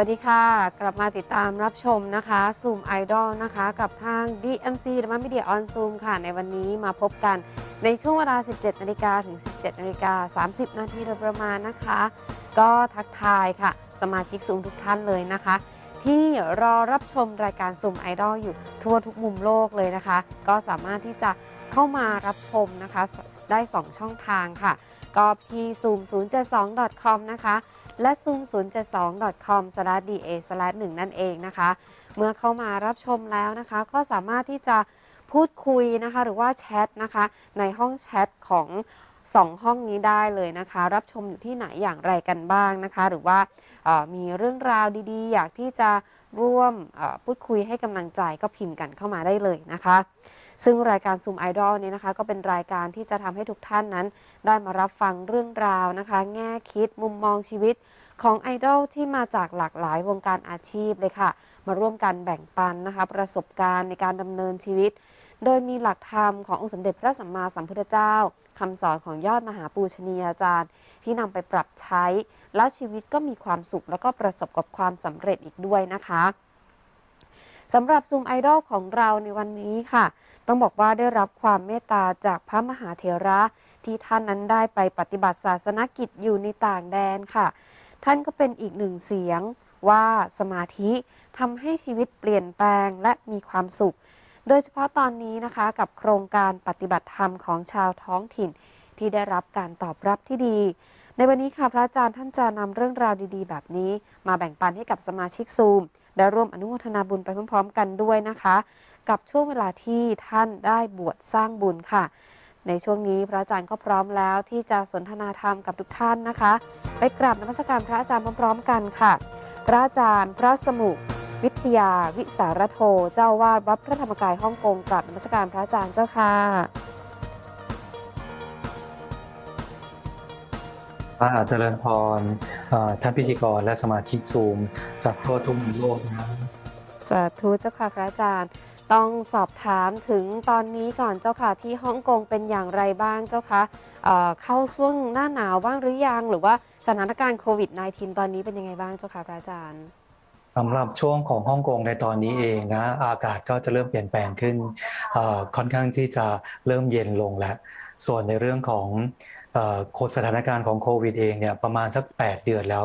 วัสดีค่ะ กลับมาติดตามรับชมนะคะซูมไอดอลนะคะ กับทาง DMC หรือว่า Media on Zoom ค่ะ ในวันนี้มาพบกันในช่วงเวลา 17 นาฬิกาถึง 17 นาฬิกา 30 นาทีโดยประมาณนะคะ ก็ทักทายค่ะ สมาชิกซูมทุกท่านเลยนะคะ ที่รอรับชมรายการซูมไอดอลอยู่ทั่วทุกมุมโลกเลยนะคะ ก็สามารถที่จะเข้ามารับชมนะคะ ได้ 2 ช่องทางค่ะ ก็ที่ zoom 0 7 2 com นะคะ และ zoom 0 7 2 com da 1 นั่นเองนะคะ เมื่อเข้ามารับชมแล้วนะคะ ก็สามารถที่จะพูดคุยนะคะ หรือว่าแชทนะคะ ในห้องแชทของ2ห้องนี้ได้เลยนะคะ รับชมอยู่ที่ไหนอย่างไรกันบ้างนะคะ หรือว่ามีเรื่องราวดีๆ อยากที่จะร่วมพูดคุยให้กำลังใจก็พิมพ์กันเข้ามาได้เลยนะคะ ซึ่งรายการ Zoom Idol นี้นะคะ ก็เป็นรายการที่จะทำให้ทุกท่านนั้น ได้มารับฟังเรื่องราวนะคะ แง่คิดมุมมองชีวิตของไอดอลที่มาจากหลากหลายวงการอาชีพเลยค่ะ มาร่วมกันแบ่งปันนะคะ ประสบการณ์ในการดำเนินชีวิต โดยมีหลักธรรมขององค์สมเด็จพระสัมมาสัมพุทธเจ้าคำสอนของยอดมหาปูชนียาจารย์ ที่นำไปปรับใช้ แล้วชีวิตก็มีความสุข แล้วก็ประสบกับความสำเร็จอีกด้วยนะคะสำหรับซูมไอดอลของเราในวันนี้ค่ะ ต้องบอกว่าได้รับความเมตตาจากพระมหาเถระที่ท่านนั้นได้ไปปฏิบัติศาสนกิจอยู่ในต่างแดนค่ะ ท่านก็เป็นอีกหนึ่งเสียงว่าสมาธิทำให้ชีวิตเปลี่ยนแปลงและมีความสุข โดยเฉพาะตอนนี้นะคะกับโครงการปฏิบัติธรรมของชาวท้องถิ่น ที่ได้รับการตอบรับที่ดี ในวันนี้ค่ะพระอาจารย์ท่านจะนำเรื่องราวดีๆ แบบนี้ มาแบ่งปันให้กับสมาชิกซูมได้ร่วมอนุโมทนาบุญไปพร้อมๆ กันด้วยนะคะ กับช่วงเวลาที่ท่านได้บวชสร้างบุญค่ะ ในช่วงนี้พระอาจารย์ก็พร้อมแล้วที่จะสนทนาธรรมกับทุกท่านนะคะ ไปกราบนมัสการพระอาจารย์พร้อมๆกันค่ะ พระอาจารย์พระสมุขวิทยาวิสารโท เจ้าวาดวัดพระธรรมกายฮ่องกงกราบนมัสการพระอาจารย์เจ้าค่ะพระอาจารย์พรเอ่อท่านพิธีกรและสมาชิกซูมจากทั่วทุกมุมโลกนะสาธุเจ้าค่ะพระอาจารย์ ต้องสอบถามถึงตอนนี้ก่อนเจ้าค่ะที่ฮ่องกงเป็นอย่างไรบ้างเจ้าคะเอ่อเข้าช่วงหน้าหนาวบ้างหรือยัง หรือว่าสถานการณ์โควิด -19 ตอนนี้เป็นยังไงบ้างเจ้าค่ะพระอาจารย์สำหรับช่วงของฮ่องกงในตอนนี้เองนะอากาศก็จะเริ่มเปลี่ยนแปลงขึ้นค่อนข้างที่จะเริ่มเย็นลงแล้วส่วนในเรื่องของ สถานการณ์ของโควิดเองเนี่ยประมาณสัก 8 เดือนแล้ว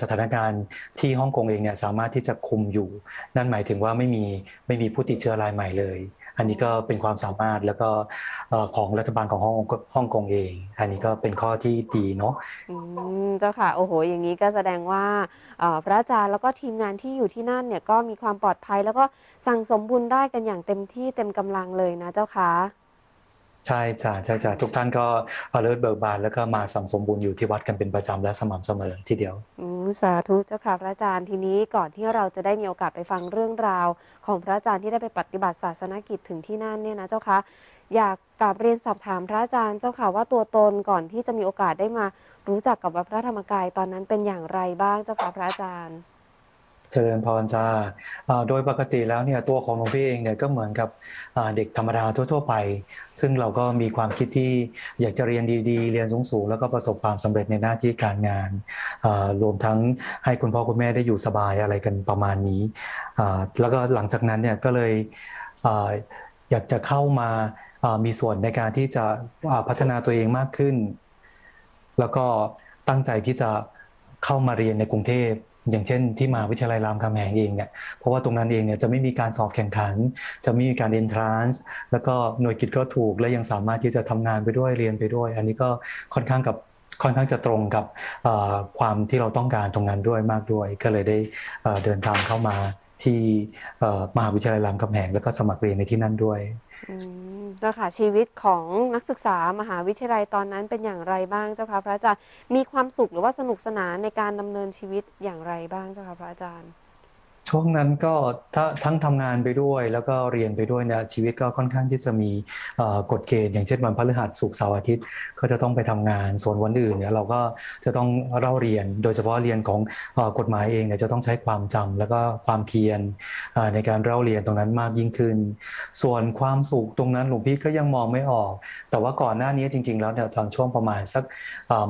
สถานการณ์ที่ฮ่องกงเองเนี่ยสามารถที่จะคุมอยู่ นั่นหมายถึงว่าไม่มีไม่มีผู้ติดเชื้อรายใหม่เลย อันนี้ก็เป็นความสามารถแล้วก็ของรัฐบาลของฮ่องกงฮ่องกงเอง อันนี้ก็เป็นข้อที่ดีเนาะอืมเจ้าค่ะโอ้โห อย่างนี้ก็แสดงว่าพระอาจารย์แล้วก็ทีมงานที่อยู่ที่นั่นเนี่ยก็มีความปลอดภัย แล้วก็สั่งสมบุญได้กันอย่างเต็มที่เต็มกำลังเลยนะเจ้าค่ะ ใช่จ้ะใช่จ้ะทุกท่านก็เลิศเบิกบานแล้วก็มาสั่งสมบุญอยู่ที่วัดกันเป็นประจำและสม่ำเสมอทีเดียวอสาธุเจ้าค่ะพระอาจารย์ทีนี้ก่อนที่เราจะได้มีโอกาสไปฟังเรื่องราว ของพระอาจารย์ที่ได้ไปปฏิบัติศาสนกิจถึงที่นั่นเนี่ยนะเจ้าค่ะอยากกราบเรียนสอบถามพระอาจารย์เจ้าค่ะว่าตัวตนก่อนที่จะมีโอกาสได้มารู้จักกับวัดพระธรรมกายตอนนั้นเป็นอย่างไรบ้างเจ้าค่ะพระอาจารย์ เจริญพรจ้าโดยปกติแล้วเนี่ยตัวของหลวงพี่เองเนี่ยก็เหมือนกับเด็กธรรมดาทั่ว ๆ ไป ซึ่งเราก็มีความคิดที่อยากจะเรียนดีๆ เรียนสูงๆ แล้วก็ประสบความสำเร็จในหน้าที่การงาน รวมทั้งให้คุณพ่อคุณแม่ได้อยู่สบายอะไรกันประมาณนี้แล้วก็หลังจากนั้นเนี่ยก็เลยอยากจะเข้ามามีส่วนในการที่จะพัฒนาตัวเองมากขึ้น แล้วก็ตั้งใจที่จะเข้ามาเรียนในกรุงเทพ อย่างเช่น ที่มหาวิทยาลัยรามคำแหงเองเนี่ยเพราะว่าตรงนั้นเองเนี่ยจะไม่มีการสอบแข่งขัน จะไม่มีการ entrance แล้วก็หน่วยกิจก็ถูกและยังสามารถที่จะทำงานไปด้วยเรียนไปด้วย อันนี้ก็ค่อนข้างกับค่อนข้างจะตรงกับความที่เราต้องการตรงนั้นด้วยมากด้วย ก็เลยได้เดินทางเข้ามาที่มหาวิทยาลัยรามคำแหงแล้วก็สมัครเรียนในที่นั่นด้วย อืมเจ้าค่ะชีวิตของนักศึกษามหาวิทยาลัยตอนนั้นเป็นอย่างไรบ้างเจ้าค่ะพระอาจารย์มีความสุขหรือว่าสนุกสนานในการดำเนินชีวิตอย่างไรบ้างเจ้าค่ะพระอาจารย์ ช่วงนั้นก็ทั้งทำงานไปด้วย แล้วก็เรียนไปด้วยเนี่ยชีวิตก็ค่อนข้างที่จะมีกฎเกณฑ์อย่างเช่นวันพฤหัสศุกร์เสาร์อาทิตย์ก็จะต้องไปทำงาน ส่วนวันอื่นเนี่ยเราก็จะต้องเล่าเรียน โดยเฉพาะเรียนของกฎหมายเองเนี่ยจะต้องใช้ความจำแล้วก็ความเพียรในการเล่าเรียนตรงนั้นมากยิ่งขึ้น ส่วนความสุขตรงนั้นหลวงพี่ก็ยังมองไม่ออก แต่ว่าก่อนหน้านี้จริง ๆ แล้วเนี่ยตอนช่วงประมาณสัก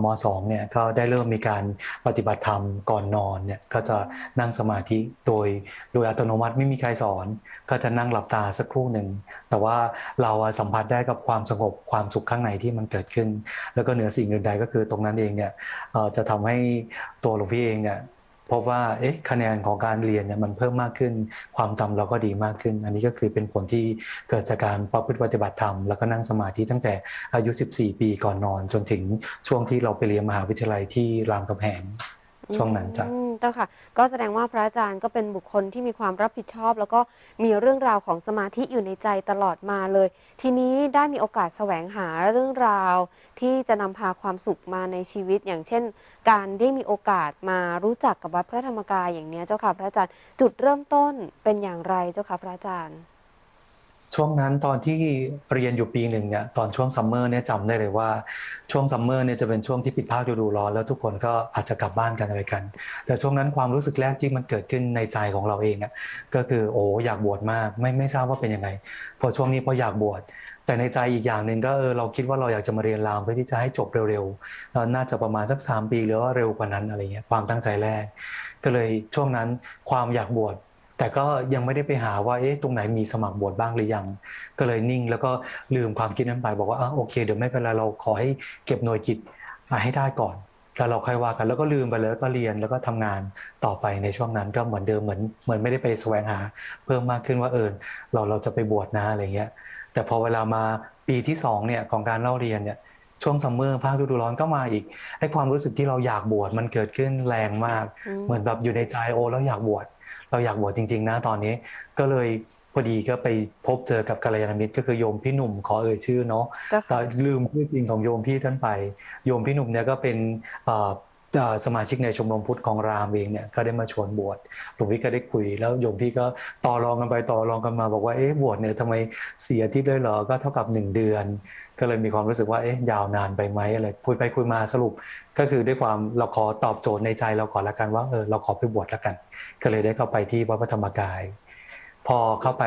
มสองเนี่ยก็ได้เริ่มมีการปฏิบัติธรรมก่อนนอนเนี่ยก็จะนั่งสมาธิโดยโดยอัตโนมัติไม่มีใครสอน ก็จะนั่งหลับตาสักครู่หนึ่ง แต่ว่าเราสัมผัสได้กับความสงบความสุขข้างในที่มันเกิดขึ้น แล้วก็เหนือสิ่งอื่นใดก็คือตรงนั้นเองเนี่ยจะทำให้ตัวหลวงพี่เองเนี่ยพบว่าเอ๊ะคะแนนของการเรียนเนี่ยมันเพิ่มมากขึ้น ความจำเราก็ดีมากขึ้น อันนี้ก็คือเป็นผลที่เกิดจากการประพฤติปฏิบัติธรรม แล้วก็นั่งสมาธิตั้งแต่อายุ 14 ปีก่อนนอน จนถึงช่วงที่เราไปเรียนมหาวิทยาลัยที่รามคำแหงช่วงนั้นจ้ะ เจ้าค่ะ ก็แสดงว่าพระอาจารย์ก็เป็นบุคคลที่มีความรับผิดชอบ แล้วก็มีเรื่องราวของสมาธิอยู่ในใจตลอดมาเลย ทีนี้ได้มีโอกาสแสวงหาเรื่องราว ที่จะนำพาความสุขมาในชีวิต อย่างเช่น การได้มีโอกาสมารู้จักกับวัดพระธรรมกายอย่างนี้เจ้าค่ะพระอาจารย์จุดเริ่มต้นเป็นอย่างไรเจ้าค่ะพระอาจารย์ ช่วงนั้นตอนที่เรียนอยู่ปีหนึ่งเนี่ยตอนช่วงซัมเมอร์เนี่ยจำได้เลยว่าช่วงซัมเมอร์เนี่ยจะเป็นช่วงที่ปิดภาคฤดูร้อนแล้วทุกคนก็อาจจะกลับบ้านกันอะไรกัน แต่ช่วงนั้นความรู้สึกแรกที่มันเกิดขึ้นในใจของเราเองอะก็คือโอ้อยากบวชมากไม่ไม่ทราบว่าเป็นยังไง พอช่วงนี้พออยากบวชแต่ในใจอีกอย่างหนึ่งก็เออเราคิดว่าเราอยากจะมาเรียนรามเพื่อที่จะให้จบเร็วๆเอ่อน่าจะประมาณสักสามปีหรือว่าเร็วกว่านั้นอะไรเงี้ยความตั้งใจแรก ก็เลยช่วงนั้นความอยากบวช แต่ก็ยังไม่ได้ไปหาว่าเอ๊ะตรงไหนมีสมัครบวชบ้างหรือยัง ก็เลยนิ่ง แล้วก็ลืมความคิดนั้นไปบอกว่าอะโอเค เดี๋ยวไม่เป็นไรเราขอให้เก็บหน่วยกิจอะให้ได้ก่อนแล้วเราค่อยว่ากันแล้วก็ลืมไปแล้วก็เรียนแล้วก็ทำงานต่อไปในช่วงนั้นก็เหมือนเดิมเหมือนเหมือนไม่ได้ไปแสวงหา เพิ่มมากขึ้นว่าเออเราเราจะไปบวชนะอะไรเงี้ย แต่พอเวลามาปีที่สองเนี่ยของการเล่าเรียนเนี่ยช่วงซัมเมอร์ภาคฤดูร้อนก็มาอีกไอ้ความรู้สึกที่เราอยากบวชมันเกิดขึ้นแรงมากอืมเหมือนแบบอยู่ในใจโอ้แล้วอยากบวช เราอยากบวชจริง ๆ นะตอนนี้ ก็เลยพอดีก็ไปพบเจอกับกัลยาณมิตรก็คือโยมพี่หนุ่มขอเอ่ยชื่อเนาะเจ้าแต่ค่ะลืมชื่อจริงของโยมพี่ท่านไป โยมพี่หนุ่มเนี่ยก็เป็นเอ่อเอ่อ สมาชิกในชมรมพุทธของรามเองเนี่ยก็ได้มาชวนบวชหลวงพี่ก็ได้คุย แล้วโยมพี่ก็ต่อรองกันไปต่อรองกันมา บอกว่าเอ๊ะบวชเนี่ยทำไมเสียทิตย์เลยเหรอก็เท่ากับหนึ่งเดือน ก็เลยมีความรู้สึกว่าเอ๊ะยาวนานไปไหมอะไรคุยไปคุยมาสรุป ก็คือด้วยความเราขอตอบโจทย์ในใจเราก่อนละกันว่าเออเราขอไปบวชละกัน ก็เลยได้เข้าไปที่วัดพระธรรมกาย พอเข้าไป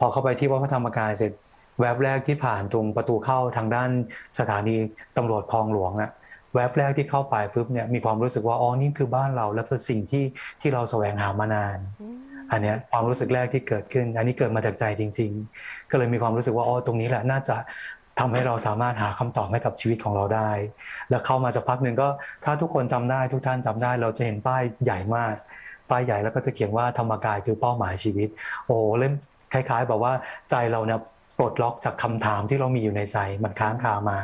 พอเข้าไปที่วัดพระธรรมกายเสร็จแวบแรกที่ผ่านตรงประตูเข้าทางด้านสถานีตำรวจคลองหลวงนะ แวบแรกที่เข้าไปปุ๊บเนี่ยมีความรู้สึกว่าอ๋อนี่คือบ้านเรา แล้วคือสิ่งที่ที่เราแสวงหามานานอืมอันเนี้ยความรู้สึกแรกที่เกิดขึ้น อันนี้เกิดมาจากใจจริง ๆ ก็เลยมีความรู้สึกว่าอ๋อตรงนี้แหละน่าจะทำให้เราสามารถหาคำตอบให้กับชีวิตของเราได้ แล้วเข้ามาสักพักหนึ่งก็ถ้าทุกคนจำได้ทุกท่านจำได้ เราจะเห็นป้ายใหญ่มากป้ายใหญ่แล้วก็จะเขียนว่าธรรมกายคือเป้าหมายชีวิต โอ้เล่มคล้าย ๆ แบบว่าใจเราเนี่ย ปลดล็อกจากคำถามที่เรามีอยู่ในใจมันค้างคามา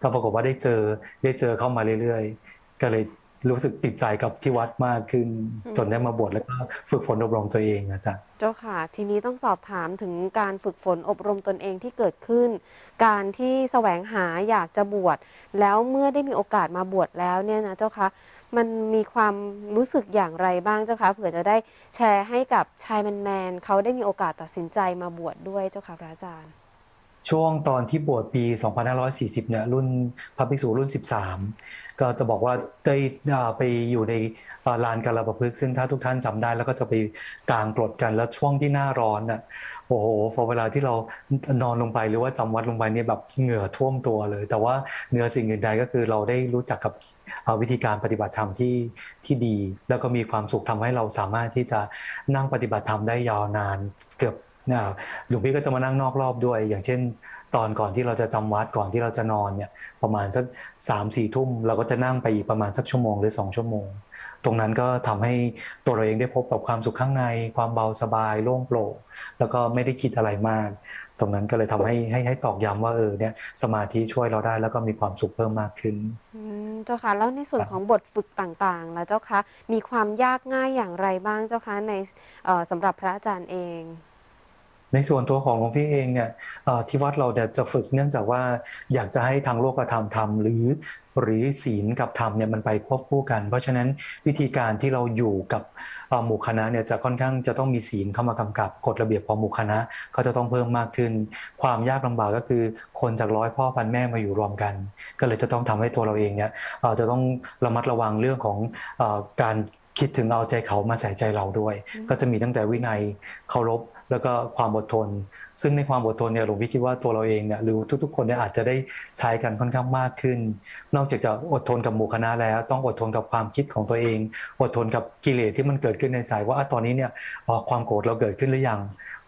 ก็ปรากฏว่าได้เจอได้เจอเข้ามาเรื่อยๆ ก็เลยรู้สึกติดใจกับที่วัดมากขึ้น จนได้มาบวชแล้วก็ฝึกฝนอบรมตัวเองอาจารย์เจ้าค่ะ ทีนี้ต้องสอบถามถึงการฝึกฝนอบรมตนเองที่เกิดขึ้น การที่แสวงหาอยากจะบวชแล้วเมื่อได้มีโอกาสมาบวชแล้วเนี่ยนะเจ้าคะ มันมีความรู้สึกอย่างไรบ้างเจ้าคะเผื่อจะได้แชร์ให้กับชายแมนๆเขาได้มีโอกาสตัดสินใจมาบวชด้วยเจ้าค่ะพระอาจารย์ ช่วงตอนที่บวชปี 2540 เนี่ยรุ่นพระภิกษุรุ่น 13 ก็จะบอกว่าได้ไปอยู่ในลานกาลประพฤกษ์ซึ่งถ้าทุกท่านจำได้ แล้วก็จะไปกลางกรดกันแล้วช่วงที่หน้าร้อนน่ะโอ้โหพอเวลาที่เรานอนลงไปหรือว่าจำวัดลงไปเนี่ยแบบเหงื่อท่วมตัวเลย แต่ว่าเหนือสิ่งอื่นใดก็คือเราได้รู้จักกับอ่าวิธีการปฏิบัติธรรมที่ที่ดี แล้วก็มีความสุขทำให้เราสามารถที่จะนั่งปฏิบัติธรรมได้ยาวนานเกือบ อ่าหลวงพี่ก็จะมานั่งนอกรอบด้วย อย่างเช่น ตอนก่อนที่เราจะจำวัดก่อนที่เราจะนอนเนี่ย ประมาณสักสามสี่ทุ่มเราก็จะนั่งไปอีกประมาณสักชั่วโมงหรือสองชั่วโมง ตรงนั้นก็ทำให้ตัวเราเองได้พบกับความสุขข้างใน ความเบาสบายโล่งโปร่งแล้วก็ไม่ได้คิดอะไรมาก ตรงนั้นก็เลยทำให้ให้ให้ตอกย้ำว่าเออเนี่ยสมาธิช่วยเราได้แล้วก็มีความสุขเพิ่มมากขึ้นอืมเจ้าค่ะแล้วในส่วนครับของบทฝึกต่างๆล่ะเจ้าคะมีความยากง่ายอย่างไรบ้างเจ้าคะในเอ่อสำหรับพระอาจารย์เอง ในส่วนตัวของหลวงพี่เองเนี่ยที่วัดเราเนี่ยจะฝึกเนื่องจากว่าอยากจะให้ทางโลกธรรมทำหรือหรือศีลกับธรรมเนี่ยมันไปควบคู่กัน เพราะฉะนั้นวิธีการที่เราอยู่กับหมู่คณะเนี่ยจะค่อนข้างจะต้องมีศีลเข้ามากำกับกฎระเบียบของหมู่คณะก็จะต้องเพิ่มมากขึ้น ความยากลำบากก็คือคนจากร้อยพ่อพันแม่มาอยู่รวมกัน ก็เลยจะต้องทำให้ตัวเราเองเนี่ยจะต้องระมัดระวังเรื่องของอการคิดถึงเอาใจเขามาใส่ใจเราด้วย ก็จะมีตั้งแต่วินัยเคารพ แล้วก็ความอดทน ซึ่งในความอดทนเนี่ยหลวงพี่คิดว่าตัวเราเองเนี่ยหรือทุกๆ คนเนี่ยอาจจะได้ใช้กันค่อนข้างมากขึ้น นอกจากจะอดทนกับหมู่คณะแล้ว ต้องอดทนกับความคิดของตัวเอง อดทนกับกิเลสที่มันเกิดขึ้นในใจว่าอตอนนี้เนี่ยความโกรธเราเกิดขึ้นหรือยัง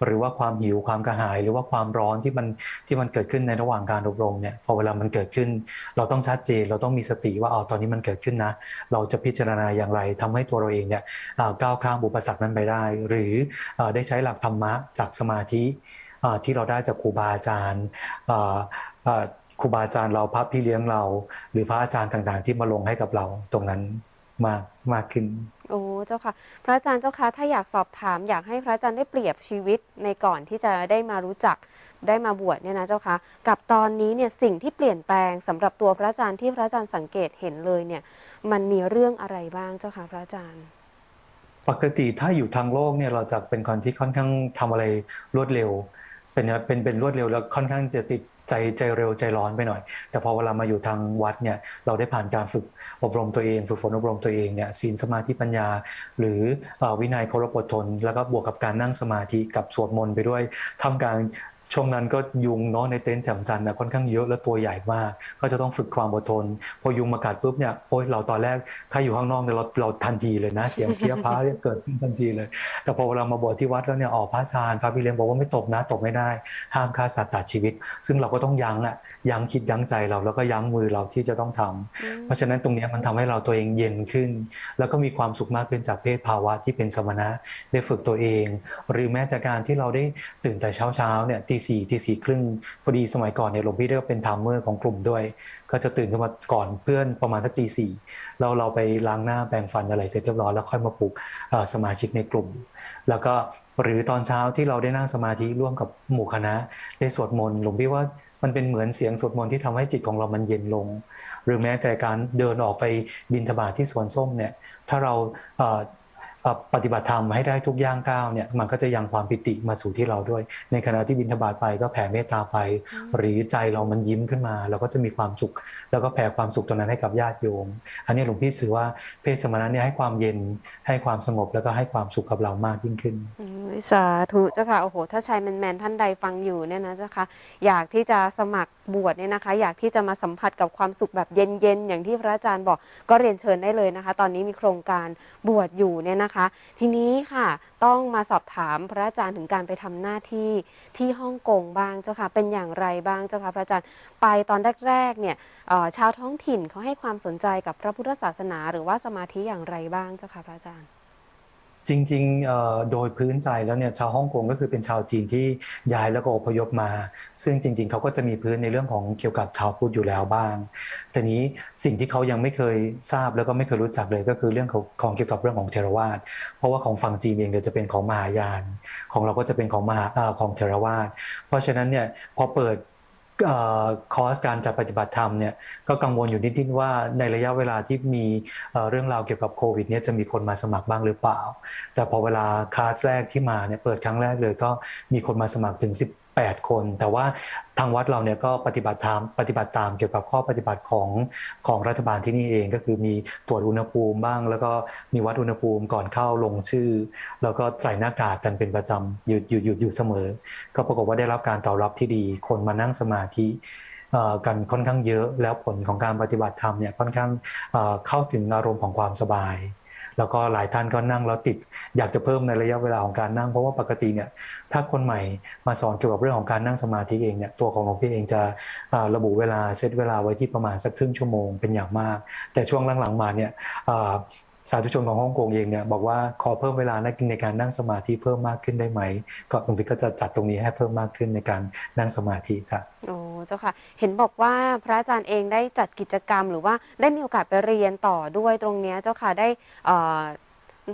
หรือว่าความหิวความกระหาย หรือว่าความร้อนที่มันที่มันเกิดขึ้นในระหว่างการอบรมเนี่ยพอเวลามันเกิดขึ้น เราต้องชัดเจนเราต้องมีสติว่าอ๋อตอนนี้มันเกิดขึ้นนะ เราจะพิจารณาอย่างไรทำให้ตัวเราเองเนี่ยก้าวข้ามอุปสรรคนั้นไปได้ หรืออได้ใช้หลักธรรมะจากสมาธิที่เราได้จากครูบาอาจารย์ครูบาอาจารย์เราพระพี่เลี้ยงเรา หรือพระอาจารย์ต่างๆ ที่มาลงให้กับเราตรงนั้น มากมากขึ้น โอ้เจ้าค่ะ พระอาจารย์เจ้าค่ะถ้าอยากสอบถาม อยากให้พระอาจารย์ได้เปรียบชีวิตในก่อนที่จะได้มารู้จักได้มาบวชเนี่ยนะเจ้าค่ะกับตอนนี้เนี่ยสิ่งที่เปลี่ยนแปลงสำหรับตัวพระอาจารย์ที่พระอาจารย์สังเกตเห็นเลยเนี่ย มันมีเรื่องอะไรบ้างเจ้าค่ะพระอาจารย์ ปกติถ้าอยู่ทางโลกเนี่ยเราจะเป็นคนที่ค่อนข้างทำอะไรรวดเร็ว เป็นเป็นเป็นรวดเร็วแล้วค่อนข้างจะติดใจใจเร็วใจร้อนไปหน่อย แต่พอเวลามาอยู่ทางวัดเนี่ยเราได้ผ่านการฝึกอบรมตัวเอง ฝึกฝนอบรมตัวเองเนี่ยศีลสมาธิปัญญา หรืออวินัยเคารพอดทน แล้วก็บวกกับการนั่งสมาธิกับสวดมนต์ไปด้วยทำการ ช่วงนั้นก็ยุงเนาะในเต็นท์แถมซันนะค่อนข้างเยอะและตัวใหญ่มาก ก็จะต้องฝึกความอดทน พอยุงมากัดปุ๊บเนี่ยโอ้ยเราตอนแรกถ้าอยู่ข้างนอกเนี่ยเราเราทันทีเลยนะ เสียงเพี้ยพ้าเนี่ยเกิดขึ้นทันทีเลย แต่พอเวลามาบวชที่วัดแล้วเนี่ยออกพระอาจารย์พระพี่เลี้ยงบอกว่าไม่ตบนะตบไม่ได้ ห้ามฆ่าสัตว์ตัดชีวิต ซึ่งเราก็ต้องยั้งอะยั้งคิดยั้งใจเราแล้วก็ยั้งมือเราที่จะต้องทำอืมเพราะฉะนั้นตรงเนี้ยมันทำให้เราตัวเองเย็นขึ้น แล้วก็มีความสุขมากขึ้นจากเพศภาวะที่เป็นสมณะได้ฝึกตัวเอง หรือแม้แต่การที่เราได้ตื่นแต่เช้าเช้าๆเนี่ยตีีสี่ตีสี่ครึ่งพอดีสมัยก่อนเนี่ยหลวงพี่ได้เป็นไทม์เมอร์ของกลุ่มด้วย ก็จะตื่นขึ้นมาก่อนเพื่อนประมาณสักตีสี่เราเราไปล้างหน้าแปรงฟันอะไรเสร็จเรียบร้อยแล้วค่อยมาปลุกสมาชิกในกลุ่ม แล้วก็หรือตอนเช้าที่เราได้นั่งสมาธิร่วมกับหมู่คณะได้สวดมนต์หลวงพี่ว่ามันเป็นเหมือนเสียงสวดมนต์ที่ทำให้จิตของเรามันเย็นลง หรือแม้แต่การเดินออกไปบินทบาทที่สวนส้มเนี่ยถ้าเราเปฏิบัติธรรมให้ได้ทุกย่างก้าวเนี่ยมันก็จะยังความปิติมาสู่ที่เราด้วย ในขณะที่บินทบาทไปก็แผ่เมตตาไป หรือใจเรามันยิ้มขึ้นมา เราก็จะมีความสุข แล้วก็แผ่ความสุขตรงนั้นให้กับญาติโยม อันนี้หลวงพี่ถือว่าเพศสมณะเนี่ยให้ความเย็นให้ความสงบแล้วก็ให้ความสุขกับเรามากยิ่งขึ้นอืมสาธุเจ้าค่ะโอ้โห ถ้าชายแมนๆท่านใดฟังอยู่เนี่ยนะเจ้าค่ะอยากที่จะสมัครบวชเนี่ยนะคะ อยากที่จะมาสัมผัสกับความสุขแบบเย็นๆอย่างที่พระอาจารย์บอกก็เรียนเชิญได้เลยนะคะ ตอนนี้มีโครงการบวชอยู่เนี่ยนะคะ ทีนี้ค่ะต้องมาสอบถามพระอาจารย์ถึงการไปทำหน้าที่ที่ฮ่องกงบ้างเจ้าค่ะ เป็นอย่างไรบ้างเจ้าค่ะพระอาจารย์ไปตอนแรกๆเนี่ยชาวท้องถิ่นเขาให้ความสนใจกับพระพุทธศาสนา หรือว่าสมาธิอย่างไรบ้างเจ้าค่ะพระอาจารย์ จริงๆโดยพื้นใจแล้วเนี่ยชาวฮ่องกงก็คือเป็นชาวจีนที่ย้ายแล้วก็อพยพมา ซึ่งจริง ๆเขาก็จะมีพื้นในเรื่องของเกี่ยวกับชาวพุทธอยู่แล้วบ้าง แต่นี้สิ่งที่เขายังไม่เคยทราบแล้วก็ไม่เคยรู้จักเลยก็คือเรื่องของของเกี่ยวกับเรื่องของเทรวาสเพราะว่าของฝั่งจีนเองเนี่ยวจะเป็นของมหายาน ของเราก็จะเป็นของมหาของเทรวาสเพราะฉะนั้นเนี่ยพอเปิด คอร์สการจัดปฏิบัติธรรมเนี่ยก็กังวลอยู่นิดๆว่าในระยะเวลาที่มีเรื่องราวเกี่ยวกับโควิดเนี่ยจะมีคนมาสมัครบ้างหรือเปล่า แต่พอเวลาคลาสแรกที่มาเนี่ยเปิดครั้งแรกเลยก็มีคนมาสมัครถึง 8 คน แต่ว่าทางวัดเราเนี่ยก็ปฏิบัติตามปฏิบัติตามเกี่ยวกับข้อปฏิบัติของของรัฐบาลที่นี่เองก็คือมีตรวจอุณหภูมิบ้าง แล้วก็มีวัดอุณหภูมิก่อนเข้าลงชื่อ แล้วก็ใส่หน้ากากกันเป็นประจำอยู่อยู่อยู่อยู่เสมอ ก็ปรากฏว่าได้รับการตอบรับที่ดี คนมานั่งสมาธิกันค่อนข้างเยอะแล้วผลของการปฏิบัติธรรมเนี่ยค่อนข้างเข้าถึงอารมณ์ของความสบาย แล้วก็หลายท่านก็นั่งแล้วติด อยากจะเพิ่มในระยะเวลาของการนั่งเพราะว่าปกติเนี่ยถ้าคนใหม่มาสอนเกี่ยวกับเรื่องของการนั่งสมาธิเองเนี่ยตัวของหลวงพี่เองจะระบุเวลาเซตเวลาไว้ที่ประมาณสักครึ่งชั่วโมงเป็นอย่างมาก แต่ช่วงหลังๆมาเนี่ยสาธุชนของฮ่องกงเองเนี่ยบอกว่าขอเพิ่มเวลาในการนั่งสมาธิเพิ่มมากขึ้นได้ไหม ก็หลวงพี่ก็จะจัดตรงนี้ให้เพิ่มมากขึ้นในการนั่งสมาธิจ้ะโเจ้าค่ะ เห็นบอกว่าพระอาจารย์เองได้จัดกิจกรรม หรือว่าได้มีโอกาสไปเรียนต่อด้วยตรงเนี้ยเจ้าค่ะได้เอ่อ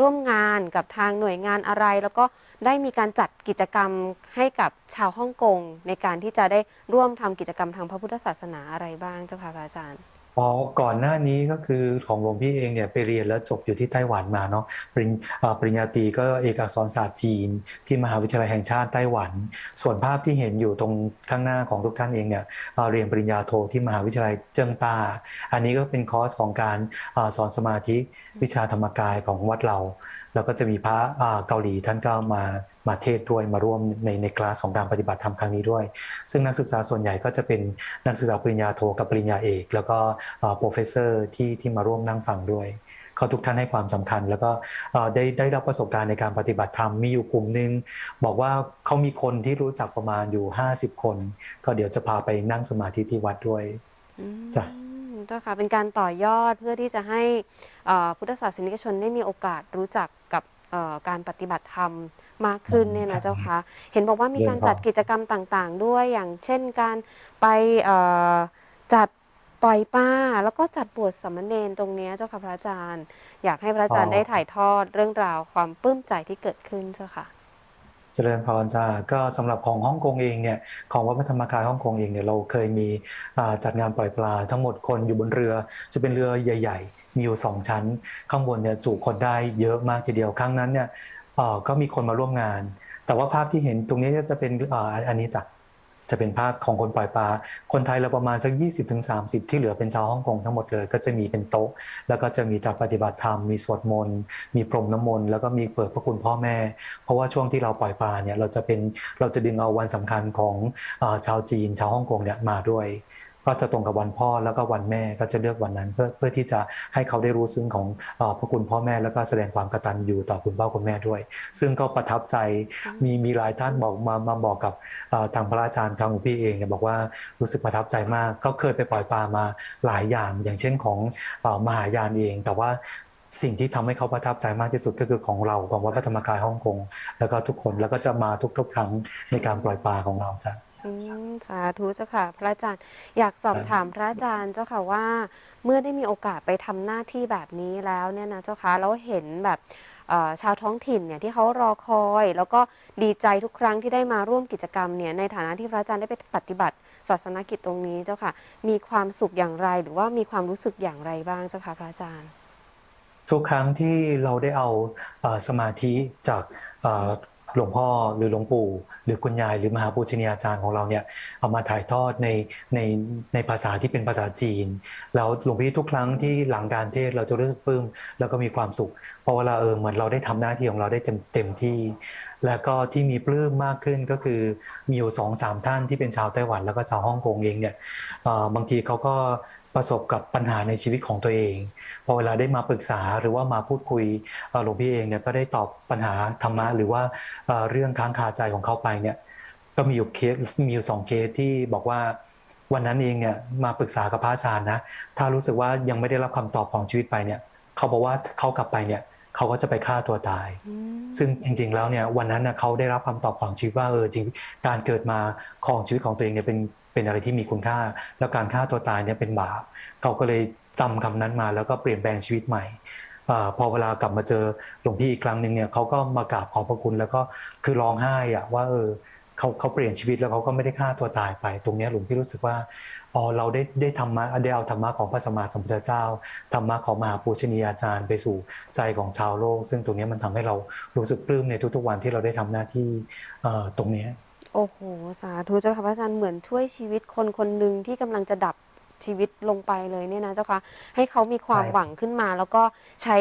ร่วมงานกับทางหน่วยงานอะไร แล้วก็ได้มีการจัดกิจกรรมให้กับชาวฮ่องกงในการที่จะได้ร่วมทำกิจกรรมทางพระพุทธศาสนาอะไรบ้างเจ้าค่ะพระอาจารย์ อ๋อก่อนหน้านี้ก็คือของหลวงพี่เองเนี่ยไปเรียนแล้วจบอยู่ที่ไต้หวันมาเนาะปริญอ่าปริญญาตรีก็เอกอักษรศาสตร์จีน ที่มหาวิทยาลัยแห่งชาติไต้หวัน ส่วนภาพที่เห็นอยู่ตรงข้างหน้าของทุกท่านเองเนี่ยอ่าเรียนปริญญาโทที่มหาวิทยาลัยเจิ้งต้าอันนี้ก็เป็นคอร์สของการอสอนสมาธิวิชาธรรมกายของวัดเรา แล้วก็จะมีพระอ่าเกาหลีท่านก็มามาเทศน์ด้วยมาร่วมในในคลาสของการปฏิบัติธรรมครั้งนี้ด้วย ซึ่งนักศึกษาส่วนใหญ่ก็จะเป็นนักศึกษาปริญญาโทกับปริญญาเอก แล้วก็โปรเฟสเซอร์ที่ที่มาร่วมนั่งฟังด้วยเขาทุกท่านให้ความสำคัญ แล้วก็เอ่อได้ได้รับประสบการณ์ในการปฏิบัติธรรมมีอยู่กลุ่มหนึ่งบอกว่าเขามีคนที่รู้จักประมาณอยู่ 50 คน ก็เดี๋ยวจะพาไปนั่งสมาธิที่วัดด้วยอืมจ้ะ เจ้าค่ะเป็นการต่อยอดเพื่อที่จะให้เอ่อพุทธศาสนิกชนได้มีโอกาสรู้จักกับเอ่อการปฏิบัติธรรมมากขึ้นเนี่ยนะเจ้าค่ะเห็นบอกว่ามีการจัดกิจกรรมต่างๆ ด้วยอย่างเช่นการไปเอ่อจัดปล่อยป้า แล้วก็จัดบวชสามเณรตรงเนี้ยเจ้าค่ะพระอาจารย์ อยากให้พระอาจารย์ได้ถ่ายทอดเรื่องราวความปลื้มใจที่เกิดขึ้นเจ้าค่ะ เจริญพรจ้าก็สำหรับของฮ่องกงเองเนี่ยของวัดพระธรรมกายฮ่องกงเองเนี่ยเราเคยมีจัดงานปล่อยปลา ทั้งหมดคนอยู่บนเรือ จะเป็นเรือใหญ่ ๆ มีอยู่สองชั้น ข้างบนเนี่ยจุคนได้เยอะมากทีเดียวครั้งนั้นเนี่ยก็มีคนมาร่วมงาน แต่ว่าภาพที่เห็นตรงนี้จะเป็นอันนี้จ้ะ จะเป็นภาพของคนปล่อยปลา คนไทยเราประมาณสัก 20-30 ที่เหลือเป็นชาวฮ่องกงทั้งหมดเลย ก็จะมีเป็นโต๊ะ แล้วก็จะมีจัดปฏิบัติธรรม มีสวดมนต์ มีพรมน้ำมนต์ แล้วก็มีเปิดพระคุณพ่อแม่ เพราะว่าช่วงที่เราปล่อยปลาเนี่ย เราจะเป็น เราจะดึงเอาวันสำคัญของอชาวจีน ชาวฮ่องกงเนี่ยมาด้วย ก็จะตรงกับวันพ่อแล้วก็วันแม่ก็จะเลือกวันนั้น เพื่อเพื่อที่จะให้เขาได้รู้ซึ้งของอาพระคุณพ่อแม่แล้วก็แสดงความกตัญญูต่อคุณพ่อคุณแม่ด้วย ซึ่งก็ประทับใจมีมีหลายท่านบอกมามาบอกกับอ่าทางพระอาจารย์ทางหลวงพี่เองเนี่ยบอกว่ารู้สึกประทับใจมาก ก็เคยไปปล่อยปลามาหลายอย่าง อย่างเช่นของอ่ามหายานเอง แต่ว่าสิ่งที่ทำให้เขาประทับใจมากที่สุดก็คือของเราของวัดพระธรรมกายฮ่องกงแล้วก็ทุกคนแล้วก็จะมาทุกๆครั้งในการปล่อยปลาของเราจ้ะ อืมสาธุเจ้าค่ะ พระอาจารย์อยากสอบถามพระอาจารย์เจ้าค่ะว่า เมื่อได้มีโอกาสไปทำหน้าที่แบบนี้แล้วเนี่ยนะเจ้าค่ะแล้วเห็นแบบเอ่อชาวท้องถิ่นเนี่ยที่เขารอคอย แล้วก็ดีใจทุกครั้งที่ได้มาร่วมกิจกรรมเนี่ยในฐานะที่พระอาจารย์ได้ไปปฏิบัติศาสนกิจตรงนี้เจ้าค่ะ มีความสุขอย่างไรหรือว่ามีความรู้สึกอย่างไรบ้างเจ้าค่ะพระอาจารย์ ทุกครั้งที่เราได้เอาเอ่อสมาธิจากเอ่อ หลวงพ่อหรือหลวงปู่หรือคุณยายหรือมหาปูชนียาจารย์ของเราเนี่ยเอามาถ่ายทอดในในในภาษาที่เป็นภาษาจีน แล้วหลวงพี่ทุกครั้งที่หลังการเทศเราจะรู้สึกปลื้มแล้วก็มีความสุขเพราะเวลาเออเหมือนเราได้ทำหน้าที่ของเราได้เต็มเต็มที่ แล้วก็ที่มีปลื้มมากขึ้นก็คือมีอยู่สองสามท่านที่เป็นชาวไต้หวัน แล้วก็ชาวฮ่องกงเองเนี่ยบางทีเขาก็ ประสบกับปัญหาในชีวิตของตัวเอง พอเวลาได้มาปรึกษาหรือว่ามาพูดคุยเอ่อหลวงพี่เองเนี่ยก็ได้ตอบปัญหาธรรมะหรือว่าเอ่อเรื่องค้างคาใจของเขาไปเนี่ยก็มีอยู่เคสมีอยู่สองเคสที่บอกว่าวันนั้นเองเนี่ยมาปรึกษากับพระอาจารย์นะ ถ้ารู้สึกว่ายังไม่ได้รับคำตอบของชีวิตไปเนี่ย เขาบอกว่าเขากลับไปเนี่ยเขาก็จะไปฆ่าตัวตายอืมซึ่งจริง ๆ แล้วเนี่ยวันนั้นนะเขาได้รับคำตอบของชีวิตว่าเออจริงการเกิดมาของชีวิตของตัวเองเนี่ยเป็น เป็นอะไรที่มีคุณค่า แล้วการฆ่าตัวตายเนี่ยเป็นบาปเขาก็เลยจำคำนั้นมาแล้วก็เปลี่ยนแปลงชีวิตใหม่อพอเวลากลับมาเจอหลวงพี่อีกครั้งหนึ่งเนี่ยเขาก็มากราบขอบพระคุณแล้วก็คือร้องไห้อะว่าเออเขาเขาเปลี่ยนชีวิตแล้วเขาก็ไม่ได้ฆ่าตัวตายไป ตรงนี้หลวงพี่รู้สึกว่าอ๋อเราได้ได้ธรรมะได้เอาธรรมะของพระสมมาสัมพุทธเจ้าธรรมะของมหาปูชนียาจารย์ไปสู่ใจของชาวโลก ซึ่งตรงนี้มันทำให้เรารู้สึกปลื้มในทุกๆวันที่เราได้ทำหน้าที่ตรงนี้ โอ้โห สาธุเจ้าค่ะพระอาจารย์เหมือนช่วยชีวิตคนคนหนึ่งที่กำลังจะดับชีวิตลงไปเลยเนี่ยนะเจ้าค่ะให้เขามีความใช่ หวังขึ้นมา แล้วก็ใช้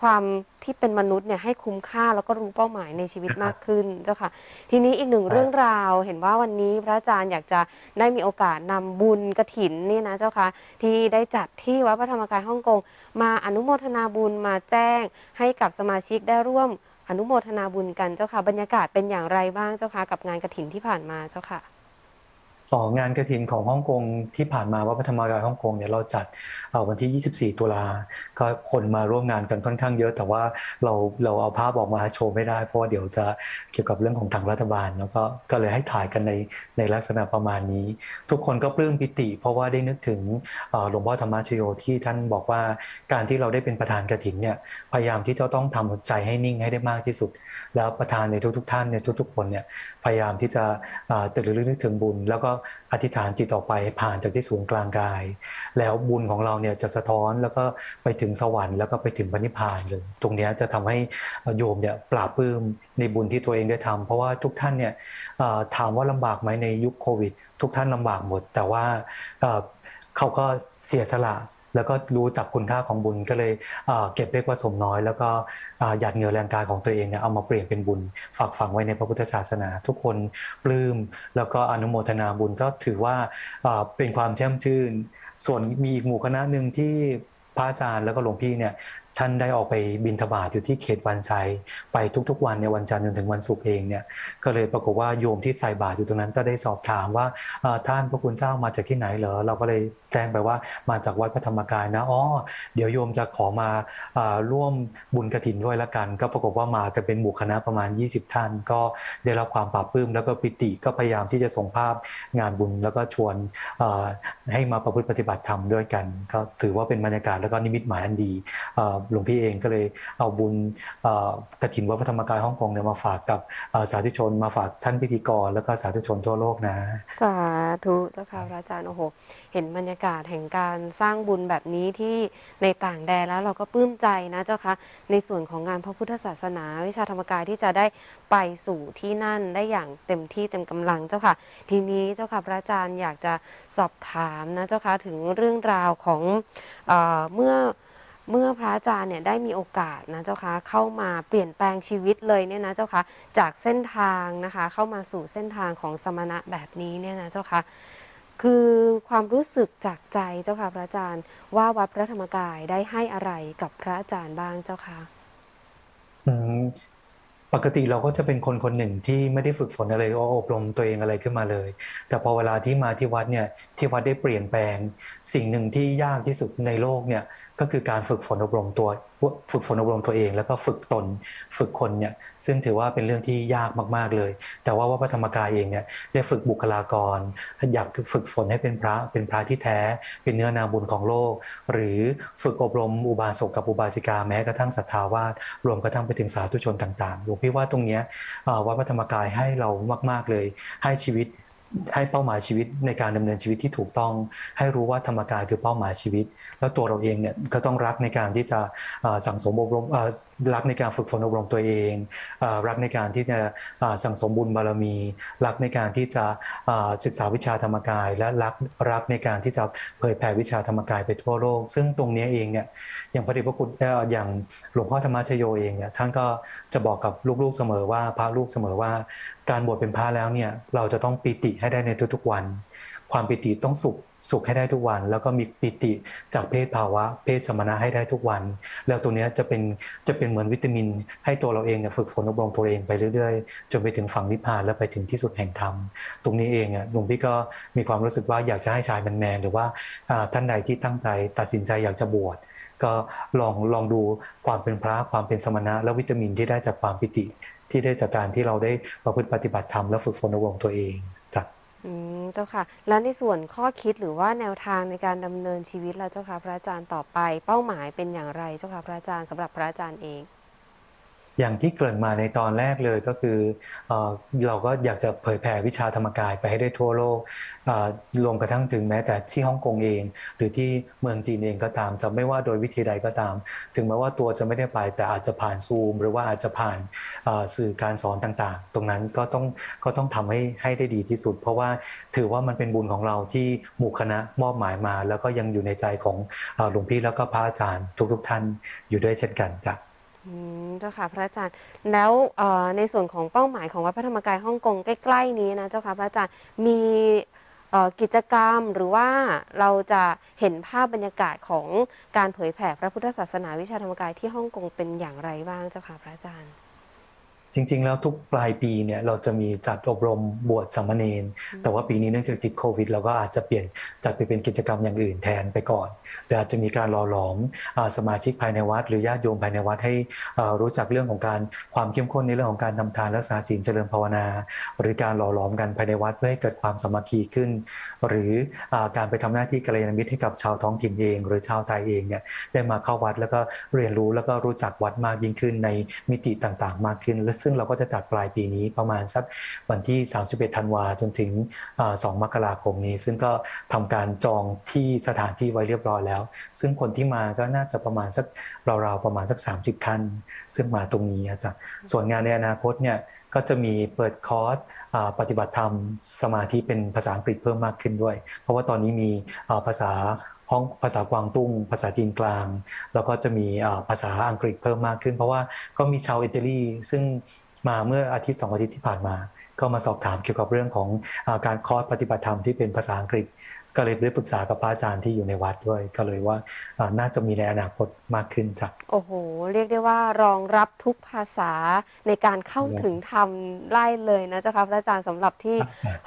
ความที่เป็นมนุษย์เนี่ยให้คุ้มค่าแล้วก็รู้เป้าหมายในชีวิตมากขึ้นเจ้าค่ะ ทีนี้อีกหนึ่งเรื่องราวเห็นว่าวันนี้พระอาจารย์อยากจะได้มีโอกาสนำบุญกระถินเนี่ยนะเจ้าค่ะที่ได้จัดที่วัดพระธรรมกายฮ่องกงมาอนุโมทนาบุญมาแจ้งให้กับสมาชิกได้ร่วม อนุโมทนาบุญกันเจ้าค่ะ บรรยากาศเป็นอย่างไรบ้างเจ้าค่ะกับงานกระถินที่ผ่านมาเจ้าค่ะ อองานกระถินของฮ่องกงที่ผ่านมาวัดพระธรรมกายฮ่องกงเนี่ยเราจัดวันที่ 24 ตุลาก็คนมาร่วมงานกันค่อนข้างเยอะ แต่ว่าเราเราเอาภาพออกมาโชว์ไม่ได้ เพราะว่าเดี๋ยวจะเกี่ยวกับเรื่องของทางรัฐบาลแล้วก็ก็เลยให้ถ่ายกันในในลักษณะประมาณนี้ ทุกคนก็ปลื้มปิติ เพราะว่าได้นึกถึงหลวงพ่อธรรมชโยที่ท่านบอกว่าการที่เราได้เป็นประธานกระถินเนี่ยพยายามที่จะต้องทำใจให้นิ่งให้ได้มากที่สุด แล้วประธานในทุก ๆ ท่านในทุก ๆ คนเนี่ยพยายามที่จะเอ่อตระลึกนึกถึงบุญแล้วก็อธิษฐานจิตออกไปผ่านจากที่ศูนย์กลางกาย แล้วบุญของเราเนี่ยจะสะท้อนแล้วก็ไปถึงสวรรค์แล้วก็ไปถึงพระนิพพานเลย ตรงนี้จะทำให้โยมเนี่ยปราบปื้มในบุญที่ตัวเองได้ทำเพราะว่าทุกท่านเนี่ยถามว่าลำบากไหมในยุคโควิด ทุกท่านลำบากหมด แต่ว่าเขาก็เสียสละ แล้วก็รู้จักคุณค่าของบุญก็เลยเก็บเล็กผสมน้อย แล้วก็หยาดเหงื่อแรงกายของตัวเองเนี่ยเอามาเปลี่ยนเป็นบุญฝากฝังไว้ในพระพุทธศาสนา ทุกคนปลื้มแล้วก็อนุโมทนาบุญก็ถือว่าเป็นความแช่มชื่น ส่วนมีอีกหมู่คณะหนึ่งที่พระอาจารย์แล้วก็หลวงพี่เนี่ยท่านได้ออกไปบินทบาทอยู่ที่เขตวันชัยไปทุกๆ วันในวันจันทร์จนถึงวันศุกร์เองเนี่ยก็เลยปรากฏว่าโยมที่ใส่บาตรอยู่ตรงนั้นก็ได้สอบถามว่าท่านพระคุณเจ้ามาจากที่ไหนเหรอเราก็เลย แจ้งไปว่ามาจากวัดพระธรรมกายนะอ๋อเดี๋ยวโยมจะขอมาอร่วมบุญกระถินด้วยละกัน ก็ปรากฏว่ามากันเป็นหมู่คณะประมาณ 20 ท่าน ก็ได้รับความปลาบปลื้มแล้วก็ปิติก็พยายามที่จะส่งภาพงานบุญแล้วก็ชวนให้มาประพฤติปฏิบัติธรรมด้วยกัน ก็ถือว่าเป็นบรรยากาศแล้วก็นิมิตหมายอันดีหลวงพี่เองก็เลยเอาบุญเอ่อกฐินวัดพระธรรมกายฮ่องกงเนี่ยมาฝากกับสาธุชน มาฝากท่านพิธีกรแล้วก็สาธุชนทั่วโลกนะ สาธุเจ้าค่ะพระอาจารย์โอ้โห เห็นบรรยากาศแห่งการสร้างบุญแบบนี้ที่ในต่างแดนแล้วเราก็ปลื้มใจนะเจ้าคะในส่วนของงานพระพุทธศาสนา วิชาธรรมกายที่จะได้ไปสู่ที่นั่นได้อย่างเต็มที่เต็มกำลังเจ้าค่ะ ทีนี้เจ้าค่ะพระอาจารย์อยากจะสอบถามนะเจ้าค่ะถึงเรื่องราวของเออเมื่อเมื่อพระอาจารย์เนี่ยได้มีโอกาสนะเจ้าค่ะเข้ามาเปลี่ยนแปลงชีวิตเลยเนี่ยนะเจ้าค่ะจากเส้นทางนะคะเข้ามาสู่เส้นทางของสมณะแบบนี้เนี่ยนะเจ้าค่ะ คือความรู้สึกจากใจเจ้าค่ะพระอาจารย์ ว่าวัดพระธรรมกายได้ให้อะไรกับพระอาจารย์บ้างเจ้าค่ะอืมปกติเราก็จะเป็นคนคนหนึ่งที่ไม่ได้ฝึกฝนอะไรก็อบรมตัวเองอะไรขึ้นมาเลย แต่พอเวลาที่มาที่วัดเนี่ยที่วัดได้เปลี่ยนแปลง สิ่งหนึ่งที่ยากที่สุดในโลกเนี่ยก็คือการฝึกฝนอบรมตัวฝึกฝนอบรมตัวเอง แล้วก็ฝึกตนฝึกคนเนี่ยซึ่งถือว่าเป็นเรื่องที่ยากมาก ๆเลย แต่ว่าวัดพระธรรมกายเองเนี่ยได้ฝึกบุคลากร อยากฝึกฝนให้เป็นพระเป็นพระที่แท้ เป็นเนื้อนาบุญของโลก หรือฝึกอบรมอุบาสกกับอุบาสิกาแม้กระทั่งศรัทธาวาสรวมกระทั่งไปถึงสาธุชนต่างๆหลวงพี่ว่าตรงเนี้ยวัดพระธรรมกายให้เรามาก ๆเลย ให้ชีวิต ให้เป้าหมายชีวิตในการดำเนินชีวิตที่ถูกต้อง ให้รู้ว่าธรรมกายคือเป้าหมายชีวิต แล้วตัวเราเองเนี่ยก็ต้องรักในการที่จะสั่งสมอบรมรักในการฝึกฝนอบรมตัวเอง รักในการที่จะสั่งสมบุญบารมี รักในการที่จะศึกษาวิชาธรรมกาย และรักรักในการที่จะเผยแผ่วิชาธรรมกายไปทั่วโลก ซึ่งตรงนี้เองเนี่ยอย่างพระเดชพระคุณอย่างหลวงพ่อธรรมชโยเองเนี่ยท่านก็จะบอกกับลูกๆเสมอว่าพระลูกเสมอว่าการบวชเป็นพระแล้วเนี่ยเราจะต้องปีติให้ได้ในทุกๆวัน ความปีติต้องสุขสุขให้ได้ทุกวัน แล้วก็มีปีติจากเพศภาวะ เพศสมณะให้ได้ทุกวัน แล้วตรงเนี้จะเป็นจะเป็นเหมือนวิตามิน ให้ตัวเราเองเนี่ยฝึกฝนอบรมตัวเองไปเรื่อยๆ จนไปถึงฝั่งนิพพานและไปถึงที่สุดแห่งธรรม ตรงนี้เองอะหลวงพี่ก็มีความรู้สึกว่าอยากจะให้ชายแมนๆหรือว่าท่านใดที่ตั้งใจตัดสินใจอยากจะบวชก็ลองลองดูความเป็นพระความเป็นสมณะ และวิตามินที่ได้จากความปิติที่ได้จากการที่เราได้ประพฤติปฏิบัติธรรมและฝึกฝนอบรมตัวเองจ้ะอืมเจ้าค่ะ แล้วในส่วนข้อคิดหรือว่าแนวทางในการดำเนินชีวิตเราเจ้าค่ะพระอาจารย์ต่อไป เป้าหมายเป็นอย่างไรเจ้าค่ะพระอาจารย์สำหรับพระอาจารย์เอง อย่างที่เกริ่นมาในตอนแรกเลยก็คือเอเราก็อยากจะเผยแผ่วิชาธรรมกายไปให้ได้ทั่วโลกรวมกระทั่งถึงแม้แต่ที่ฮ่องกงเอง หรือที่เมืองจีนเองก็ตามจะไม่ว่าโดยวิธีใดก็ตาม ถึงแม้ว่าตัวจะไม่ได้ไปแต่อาจจะผ่านซูม หรือว่าอาจจะผ่านสื่อการสอนต่างๆ ตรงนั้นก็ต้องก็ต้องทำให้ให้ได้ดีที่สุด เพราะว่าถือว่ามันเป็นบุญของเราที่หมู่คณะมอบหมายมา แล้วก็ยังอยู่ในใจของหลวงพี่แล้วก็พระอาจารย์ทุกๆท่านอยู่ด้วยเช่นกันจ้ะ อืมเจ้าค่ะพระอาจารย์ แล้วเอ่อในส่วนของเป้าหมายของวัดพระธรรมกายฮ่องกงใกล้ๆนี้นะเจ้าค่ะพระอาจารย์มีเอ่อกิจกรรมหรือว่าเราจะเห็นภาพบรรยากาศของการเผยแผ่พระพุทธศาสนาวิชาธรรมกายที่ฮ่องกงเป็นอย่างไรบ้างเจ้าค่ะพระอาจารย์ จริง ๆ แล้วทุกปลายปีเนี่ยเราจะมีจัดอบรมบวชสามเณรอืมแต่ว่าปีนี้เนื่องจากติดโควิดเราก็อาจจะเปลี่ยนจัดไปเป็นกิจกรรมอย่างอื่นแทนไปก่อนหรืออาจจะมีการหล่อหลอมอ่าสมาชิกภายในวัด หรือญาติโยมภายในวัดให้อ่ารู้จักเรื่องของการความเข้มข้นในเรื่องของการทำทานรักษาศีลเจริญภาวนา หรือการหล่อหลอมกันภายในวัดเพื่อให้เกิดความสามัคคีขึ้น หรืออาการไปทำหน้าที่กัลยาณมิตรให้กับชาวท้องถิ่นเอง หรือชาวไทยเองเนี่ยได้มาเข้าวัดแล้วก็เรียนรู้แล้วก็รู้จักวัดมากยิ่งขึ้นในมิติต่างๆ มากขึ้นและซึ่งเราก็จะจัดปลายปีนี้ประมาณสักวันที่ 31 ธันวาจนถึงอ่า2มกราคมนี้ ซึ่งก็ทำการจองที่สถานที่ไว้เรียบร้อยแล้ว ซึ่งคนที่มาก็น่าจะประมาณสักราวๆประมาณสัก 30ท่านซึ่งมาตรงนี้อาจารย์ส่วนงานในอนาคตเนี่ยก็จะมีเปิดคอร์สปฏิบัติธรรมสมาธิเป็นภาษาอังกฤษเพิ่มมากขึ้นด้วย เพราะว่าตอนนี้มีภาษา ห้องภาษากวางตุ้ง ภาษาจีนกลาง แล้วก็จะมีภาษาอังกฤษเพิ่มมากขึ้น เพราะว่าก็มีชาวอิตาลีซึ่งมาเมื่ออาทิตย์สองอาทิตย์ที่ผ่านมา ก็มาสอบถามเกี่ยวกับเรื่องของอการคอร์สปฏิบัติธรรมที่เป็นภาษาอังกฤษ ก็เลยได้ปรึกษากับพระอาจารย์ที่อยู่ในวัดด้วย ก็เลยว่าอ่าน่าจะมีในอนาคตมากขึ้นจากโอ้โห เรียกได้ว่ารองรับทุกภาษาในการเข้าครับถึงธรรมไล่เลยนะเจ้าค่ะพระอาจารย์สำหรับที่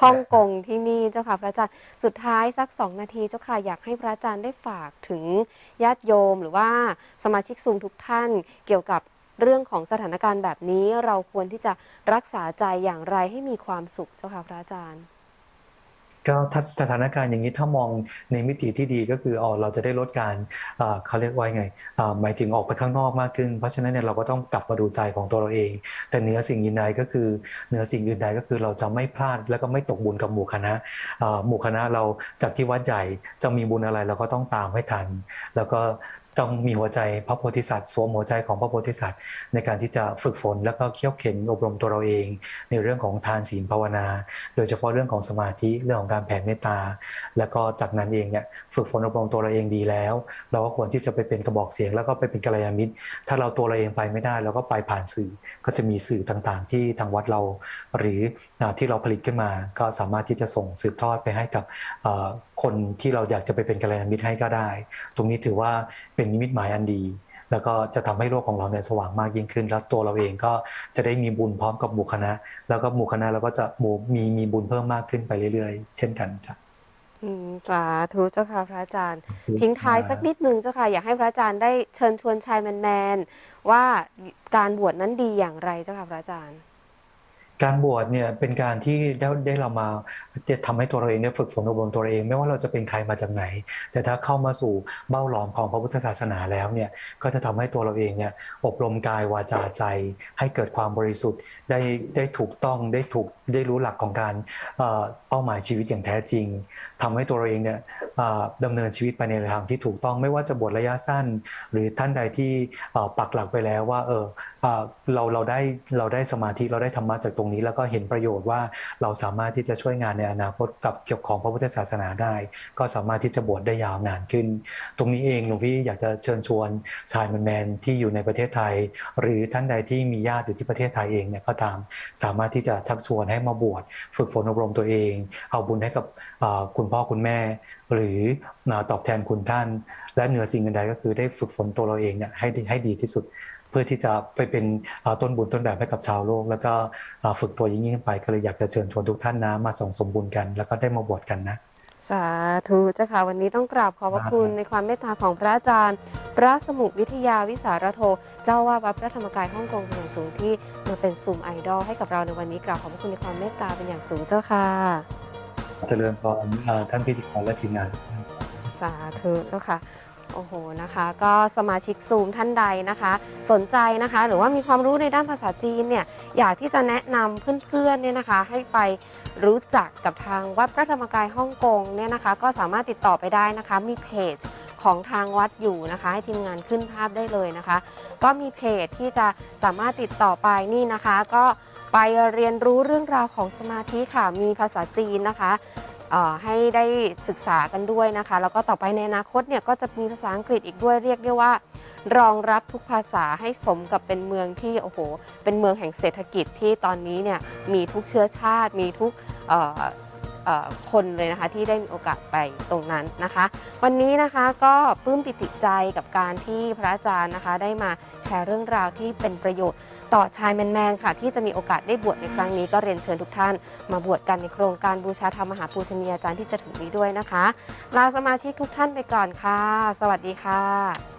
ฮ่องกงที่นี่เจ้าค่ะพระอาจารย์สุดท้ายสักสองนาทีเจ้าค่ะอยากให้พระอาจารย์ได้ฝากถึงญาติโยมหรือว่าสมาชิกซูมทุกท่านเกี่ยวกับเรื่องของสถานการณ์แบบนี้เราควรที่จะรักษาใจอย่างไรให้มีความสุขเจ้าค่ะพระอาจารย์ ก็ถ้าสถานการณ์อย่างนี้ถ้ามองในมิติที่ดีก็คืออ๋อเราจะได้ลดการเขาเรียกว่าไงหมายถึงออกไปข้างนอกมากขึ้น เพราะฉะนั้นเนี่ยเราก็ต้องกลับมาดูใจของตัวเราเอง แต่เหนือสิ่งอื่นใดก็คือเหนือสิ่งอื่นใดก็คือเราจะไม่พลาดแล้วก็ไม่ตกบุญกับหมู่คณะหมู่คณะเราจากที่วัดใหญ่จะมีบุญอะไรเราก็ต้องตามให้ทัน แล้วก็ ต้องมีหัวใจพระโพธิสัตว์สวมหัวใจของพระโพธิสัตว์ ในการที่จะฝึกฝนแล้วก็เคี่ยวเข็นอบรมตัวเราเอง ในเรื่องของทานศีลภาวนา โดยเฉพาะเรื่องของสมาธิเรื่องของการแผ่เมตตา แล้วก็จากนั้นเองเนี่ยฝึกฝนอบรมตัวเราเองดีแล้ว เราก็ควรที่จะไปเป็นกระบอกเสียง แล้วก็ไปเป็นกัลยาณมิตร ถ้าเราตัวเราเองไปไม่ได้เราก็ไปผ่านสื่อ ก็จะมีสื่อต่างๆ ที่ทางวัดเรา หรือที่เราผลิตขึ้นมา ก็สามารถที่จะส่งสืบทอดไปให้กับ คนที่เราอยากจะไปเป็นกัลยาณมิตรให้ก็ได้ ตรงนี้ถือว่าเป็นนิมิตหมายอันดี แล้วก็จะทำให้โลกของเราเนี่ยสว่างมากยิ่งขึ้น แล้วตัวเราเองก็จะได้มีบุญพร้อมกับหมู่คณะ แล้วก็หมู่คณะเราก็จะหมู่มีมีบุญเพิ่มมากขึ้นไปเรื่อยๆ เช่นกันจ้ะอืมสาธุเจ้าค่ะพระอาจารย์ ทิ้งท้ายสักนิดนึงเจ้าค่ะอยากให้พระอาจารย์ได้เชิญชวนชายแมนๆว่าการบวชนั้นดีอย่างไรเจ้าค่ะพระอาจารย์ การบวชเนี่ยเป็นการที่ได้ได้เรามาจะทำให้ตัวเราเองเนี่ยฝึกฝนอบรมตัวเราเอง ไม่ว่าเราจะเป็นใครมาจากไหน แต่ถ้าเข้ามาสู่เบ้าหลอมของพระพุทธศาสนาแล้วเนี่ยก็จะทำให้ตัวเราเองเนี่ยอบรมกายวาจาใจ ให้เกิดความบริสุทธิ์ได้ได้ถูกต้องได้ถูก ได้รู้หลักของการเป้าหมายชีวิตอย่างแท้จริงทำให้ตัวเราเองเนี่ยดำเนินชีวิตไปในทางที่ถูกต้องไม่ว่าจะบวชระยะสั้น หรือท่านใดที่ปักหลักไปแล้วว่าเออเราเราได้เราได้สมาธิเราได้ธรรมะจากตรงนี้ แล้วก็เห็นประโยชน์ว่าเราสามารถที่จะช่วยงานในอนาคตกับเกี่ยวของพระพุทธศาสนาได้ ก็สามารถที่จะบวชได้ยาวนานขึ้น ตรงนี้เองหลวงพี่อยากจะเชิญชวนชายแมนที่อยู่ในประเทศไทย หรือท่านใดที่มีญาติอยู่ที่ประเทศไทยเองเนี่ยก็ตามสามารถที่จะชักชวนให้มาบวชฝึกฝนอบรมตัวเอง เอาบุญให้กับคุณพ่อคุณแม่ หรือตอบแทนคุณท่าน และเหนือสิ่งอื่นใดก็คือได้ฝึกฝนตัวเราเองเนี่ยให้ให้ดีที่สุด เพื่อที่จะไปเป็นต้นบุญต้นแบบให้กับชาวโลก แล้วก็ฝึกตัวยิ่งยิ่งขึ้นไปก็เลยอยากจะเชิญชวนทุกท่านนะมาส่งสมบุญกัน แล้วก็ได้มาบวชกันนะ สาธุเจ้าค่ะวันนี้ต้องกราบขอบพระคุณครับในความเมตตาของพระอาจารย์ พระสมุวิทยาวิสารโท เจ้าว่าดวัดพระธรรมกายฮ่องกงเป็นอย่างสูงที่มาเป็นซูมไอดอลให้กับเราในวันนี้กราบขอบพระคุณในความเมตตาเป็นอย่างสูงเจ้าค่ะเจริญพรอ่าท่านพิธีกรและทีมงานทุกท่านสาธุเจ้าค่ะ โอ้โหนะคะก็สมาชิกซูมท่านใดนะคะ สนใจนะคะ หรือว่ามีความรู้ในด้านภาษาจีนเนี่ยอยากที่จะแนะนำเพื่อนๆเนี่ยนะคะ ให้ไปรู้จักกับทางวัดพระธรรมกายฮ่องกงเนี่ยนะคะ ก็สามารถติดต่อไปได้นะคะ มีเพจของทางวัดอยู่นะคะ ให้ทีมงานขึ้นภาพได้เลยนะคะ ก็มีเพจที่จะสามารถติดต่อไปนี่นะคะ ก็ไปเรียนรู้เรื่องราวของสมาธิค่ะมีภาษาจีนนะคะ ให้ได้ศึกษากันด้วยนะคะ แล้วก็ต่อไปในอนาคตเนี่ยก็จะมีภาษาอังกฤษอีกด้วยเรียกได้ว่า รองรับทุกภาษาให้สมกับเป็นเมืองที่โอ้โห เป็นเมืองแห่งเศรษฐกิจที่ตอนนี้เนี่ยมีทุกเชื้อชาติ มีทุกคนเลยนะคะที่ได้มีโอกาสไปตรงนั้นนะคะ วันนี้นะคะก็ปลื้มปิติใจกับการที่พระอาจารย์นะคะ ได้มาแชร์เรื่องราวที่เป็นประโยชน์ ต่อชายแมนๆค่ะ ที่จะมีโอกาสได้บวชในครั้งนี้ก็เรียนเชิญทุกท่าน มาบวชกันในโครงการบูชาธรรมมหาปูชนียาจารย์ที่จะถึงนี้ด้วยนะคะลาสมาชิกทุกท่านไปก่อนค่ะ สวัสดีค่ะ